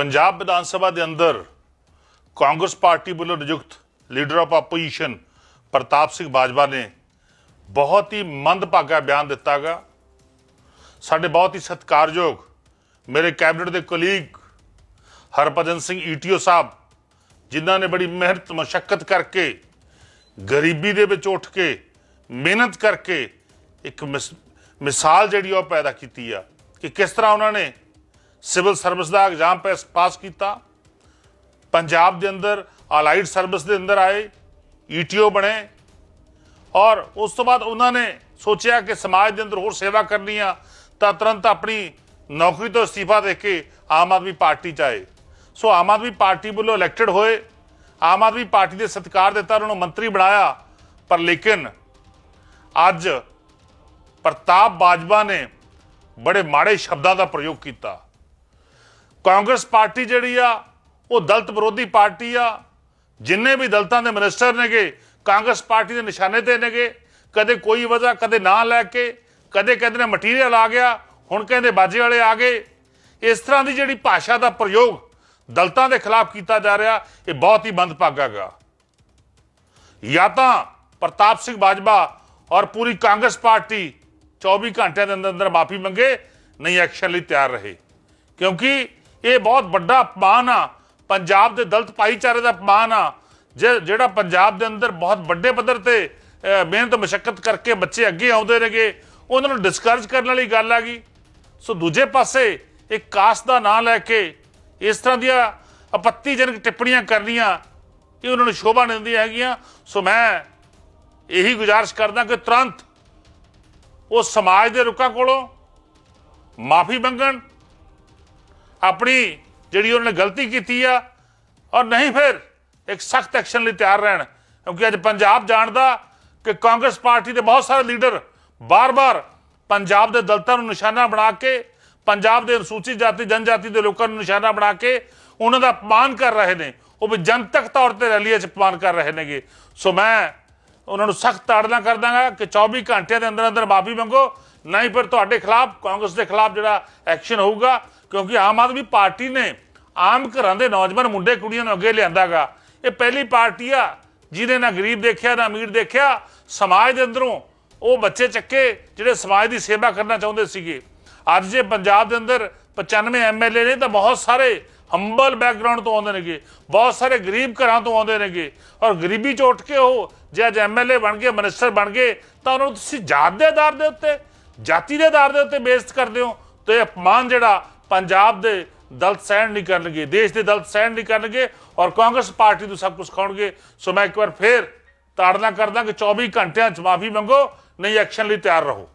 ਪੰਜਾਬ ਵਿਧਾਨ ਸਭਾ ਦੇ ਅੰਦਰ ਕਾਂਗਰਸ ਪਾਰਟੀ ਵੱਲੋਂ ਨਿਯੁਕਤ leader of opposition Pratap Singh Bajwa ਨੇ ਬਹੁਤ ਹੀ ਮੰਦਭਾਗਾ ਬਿਆਨ ਦਿੱਤਾਗਾ ਸਾਡੇ ਬਹੁਤ ਹੀ ਸਤਿਕਾਰਯੋਗ ਮੇਰੇ ਕੈਬਨਿਟ ਦੇ ਕੁਲੀਗ ਹਰਭਜਨ ਸਿੰਘ ਈਟੀਓ ਸਾਹਿਬ ਜਿਨ੍ਹਾਂ ਨੇ ਬੜੀ ਮਿਹਨਤ ਮਸ਼ੱਕਤ ਕਰਕੇ ਗਰੀਬੀ ਦੇ ਵਿੱਚ ਉੱਠ ਕੇ ਮਿਹਨਤ ਕਰਕੇ ਇੱਕ ਮਿਸ- ਮਿਸਾਲ ਜਿਹੜੀ ਉਹ ਪੈਦਾ ਕੀਤੀ ਆ ਕਿ ਕਿਸ ਤਰ੍ਹਾਂ ਉਹਨਾਂ ਨੇ ਸਿਵਲ ਸਰਵਿਸ ਦਾ ਐਗਜ਼ਾਮ ਪਾਸ ਪਾਸ ਕੀਤਾ। ਪੰਜਾਬ ਦੇ ਅੰਦਰ, ਅਲਾਈਡ ਸਰਵਿਸ ਦੇ ਅੰਦਰ ਆਏ ਈਟੀਓ ਬਣੇ। ਔਰ ਉਸ ਤੋਂ ਬਾਅਦ ਉਹਨਾਂ ਨੇ ਸੋਚਿਆ ਕਿ ਸਮਾਜ ਦੇ ਅੰਦਰ ਹੋਰ ਸੇਵਾ ਕਰਨੀ ਆ, ਤਾਂ ਤੁਰੰਤ ਆਪਣੀ ਨੌਕਰੀ ਤੋਂ ਅਸਤੀਫਾ ਦੇ ਕੇ ਆਮ ਆਦਮੀ ਪਾਰਟੀ ਚ ਆਏ। ਸੋ ਆਮ ਆਦਮੀ ਪਾਰਟੀ ਵੱਲੋਂ ਇਲੈਕਟਡ ਹੋਏ। ਆਮ ਆਦਮੀ ਪਾਰਟੀ ਦੇ ਸਤਿਕਾਰ ਦਿੱਤਾ ਉਹਨਾਂ ਨੂੰ ਮੰਤਰੀ ਬਣਾਇਆ, ਪਰ ਲੇਕਿਨ ਅੱਜ ਪ੍ਰਤਾਪ ਬਾਜਵਾ ਨੇ ਬੜੇ ਮਾੜੇ ਸ਼ਬਦਾਂ ਦਾ ਪ੍ਰਯੋਗ ਕੀਤਾ। ਕਾਂਗਰਸ ਪਾਰਟੀ ਜਿਹੜੀ ਆ, ਉਹ ਦਲਤ ਵਿਰੋਧੀ ਪਾਰਟੀ ਆ। ਜਿੰਨੇ ਵੀ ਦਲਤਾਂ ਦੇ ਮਿਨਿਸਟਰ ਨੇਗੇ, ਕਾਂਗਰਸ ਪਾਰਟੀ ਦੇ ਨਿਸ਼ਾਨੇ ਤੇ ਨੇਗੇ। ਕਦੇ ਕੋਈ ਵਜ੍ਹਾ, ਕਦੇ ਨਾਂ ਲੈ ਕੇ, ਕਦੇ ਕਹਿੰਦੇ ਨੇ ਮਟੀਰੀਅਲ ਆ ਗਿਆ, ਹੁਣ ਕਹਿੰਦੇ ਬਾਜੇ ਵਾਲੇ ਆ ਗਏ। ਇਸ ਤਰ੍ਹਾਂ ਦੀ ਜਿਹੜੀ ਭਾਸ਼ਾ ਦਾ ਪ੍ਰਯੋਗ ਦਲਤਾਂ ਦੇ ਖਿਲਾਫ ਕੀਤਾ ਜਾ ਰਿਹਾ, ਇਹ ਬਹੁਤ ਹੀ ਮੰਦਭਾਗਾ ਗਾ ਜਾਂ ਤਾਂ ਪ੍ਰਤਾਪ ਸਿੰਘ ਬਾਜਵਾ ਔਰ ਪੂਰੀ ਕਾਂਗਰਸ ਪਾਰਟੀ 24 ਘੰਟਿਆਂ ਦੇ ਅੰਦਰ ਅੰਦਰ ਮਾਫੀ ਮੰਗੇ, ਨਹੀਂ ਐਕਸ਼ਨ ਲਈ ਤਿਆਰ ਰਹੇ। ਕਿਉਂਕਿ ਇਹ ਬਹੁਤ ਵੱਡਾ ਅਪਮਾਨ ਆ। ਪੰਜਾਬ ਦੇ ਦਲਤ ਭਾਈਚਾਰੇ ਦਾ ਅਪਮਾਨ ਆ। ਜੇ- ਜਿਹੜਾ ਪੰਜਾਬ ਦੇ ਅੰਦਰ ਬਹੁਤ ਵੱਡੇ ਪੱਧਰ ਤੇ ਮਿਹਨਤ ਮਸ਼ੱਕਤ ਕਰਕੇ ਬੱਚੇ ਅੱਗੇ ਆਉਂਦੇ ਨੇਗੇ, ਉਹਨਾਂ ਨੂੰ ਡਿਸਕਰਜ ਕਰਨ ਵਾਲੀ ਗੱਲ ਆ ਗਈ ਸੋ ਦੂਜੇ ਪਾਸੇ ਇੱਕ ਕਾਸਟ ਦਾ ਨਾਂ ਲੈ ਕੇ ਇਸ ਤਰ੍ਹਾਂ ਦੀਆਂ ਆਪੱਤੀਜਨਕ ਟਿੱਪਣੀਆਂ ਕਰਨੀਆਂ, ਇਹ ਉਹਨਾਂ ਨੂੰ ਸ਼ੋਭਾ ਨਹੀਂ ਦਿੰਦੀਆਂ ਹੈਗੀਆਂ। ਸੋ ਮੈਂ ਇਹੀ ਗੁਜ਼ਾਰਿਸ਼ ਕਰਦਾ ਕਿ ਤੁਰੰਤ ਉਹ ਸਮਾਜ ਦੇ ਰੁੱਖਾਂ ਕੋਲੋਂ ਮਾਫੀ ਮੰਗਣ ਆਪਣੀ ਜਿਹੜੀ ਉਹਨਾਂ ਨੇ ਗਲਤੀ ਕੀਤੀ ਆ, ਔਰ ਨਹੀਂ ਫਿਰ ਇੱਕ ਸਖਤ ਐਕਸ਼ਨ ਲਈ ਤਿਆਰ ਰਹਿਣ। ਕਿਉਂਕਿ ਅੱਜ ਪੰਜਾਬ ਜਾਣਦਾ ਕਿ ਕਾਂਗਰਸ ਪਾਰਟੀ ਦੇ ਬਹੁਤ ਸਾਰੇ ਲੀਡਰ ਬਾਰ-ਬਾਰ ਪੰਜਾਬ ਦੇ ਦਲਤਾਂ ਨੂੰ ਨਿਸ਼ਾਨਾ ਬਣਾ ਕੇ, ਪੰਜਾਬ ਦੇ ਅਨੁਸੂਚਿਤ ਜਾਤੀ, ਜਨਜਾਤੀ ਦੇ ਲੋਕਾਂ ਨੂੰ ਨਿਸ਼ਾਨਾ ਬਣਾ ਕੇ ਉਹਨਾਂ ਦਾ ਅਪਮਾਨ ਕਰ ਰਹੇ ਨੇ। ਉਹ ਵੀ ਜਨਤਕ ਤੌਰ ਤੇ ਰੈਲੀਆਂ 'ਚ ਅਪਮਾਨ ਕਰ ਰਹੇ ਨੇਗੇ। ਸੋ ਮੈਂ ਉਹਨਾਂ ਨੂੰ ਸਖਤ ਤਾੜਨਾ ਕਰ ਦਾਂਗਾ ਕਿ 24 ਘੰਟਿਆਂ ਦੇ ਅੰਦਰ ਅੰਦਰ ਮਾਫੀ ਮੰਗੋ। ਨਹੀਂ ਫਿਰ ਤੁਹਾਡੇ ਖਿਲਾਫ, ਕਾਂਗਰਸ ਦੇ ਖਿਲਾਫ ਜਿਹੜਾ ਐਕਸ਼ਨ ਹੋਊਗਾ, ਕਿਉਂਕਿ ਆਮ ਆਦਮੀ ਪਾਰਟੀ ਨੇ ਆਮ ਘਰਾਂ ਦੇ ਨੌਜਵਾਨ ਮੁੰਡੇ ਕੁੜੀਆਂ ਨੂੰ ਅੱਗੇ ਲਿਆਂਦਾਗਾ। ਇਹ ਪਹਿਲੀ ਪਾਰਟੀ ਆ ਜਿਹਨੇ ਨਾ ਗਰੀਬ ਦੇਖਿਆ, ਨਾ ਅਮੀਰ ਦੇਖਿਆ। ਸਮਾਜ ਦੇ ਅੰਦਰੋਂ ਉਹ ਬੱਚੇ ਚੱਕੇ, ਜਿਹੜੇ ਸਮਾਜ ਦੀ ਸੇਵਾ ਕਰਨਾ ਚਾਹੁੰਦੇ ਸੀਗੇ। ਅੱਜ ਜੇ ਪੰਜਾਬ ਦੇ ਅੰਦਰ 95 ਐਮਐਲਏ ਨੇ, ਤਾਂ ਬਹੁਤ ਸਾਰੇ ਹੰਬਲ ਬੈਕਗ੍ਰਾਉਂਡ ਤੋਂ ਆਉਂਦੇ ਨੇਗੇ, ਬਹੁਤ ਸਾਰੇ ਗਰੀਬ ਘਰਾਂ ਤੋਂ ਆਉਂਦੇ ਨੇਗੇ। ਔਰ ਗਰੀਬੀ ਚ ਉੱਠ ਕੇ ਉਹ ਜੇ ਅੱਜ ਐਮਐਲਏ ਬਣ ਗਏ, ਮਿਨਿਸਟਰ ਬਣ ਗਏ, ਤਾਂ ਉਹਨਾਂ ਨੂੰ ਤੁਸੀਂ ਜਾਤ ਦੇ ਆਧਾਰ ਦੇ ਉੱਤੇ, ਜਾਤੀ ਦੇ ਆਧਾਰ ਦੇ ਉੱਤੇ ਬੇਇੱਜ਼ਤ ਕਰਦੇ ਹੋ। ਤੇ ਇਹ ਅਪਮਾਨ ਜਿਹੜਾ ਪੰਜਾਬ ਦੇ ਦਲਤ ਸਹਿਣ ਨਹੀਂ ਕਰਨਗੇ, ਦੇਸ਼ ਦੇ ਦਲਤ ਸਹਿਣ ਨਹੀਂ ਕਰਨਗੇ ਔਰ ਕਾਂਗਰਸ ਪਾਰਟੀ ਨੂੰ ਸਭ ਕੁਝ ਖਾਣਗੇ ਸੋ ਮੈਂ ਇੱਕ ਵਾਰ ਫੇਰ ਤਾੜਨਾ ਕਰਦਾ ਕਿ 24 ਘੰਟਿਆਂ ਚ ਮਾਫੀ ਮੰਗੋ, ਨਹੀਂ ਐਕਸ਼ਨ ਲਈ ਤਿਆਰ ਰਹੋ।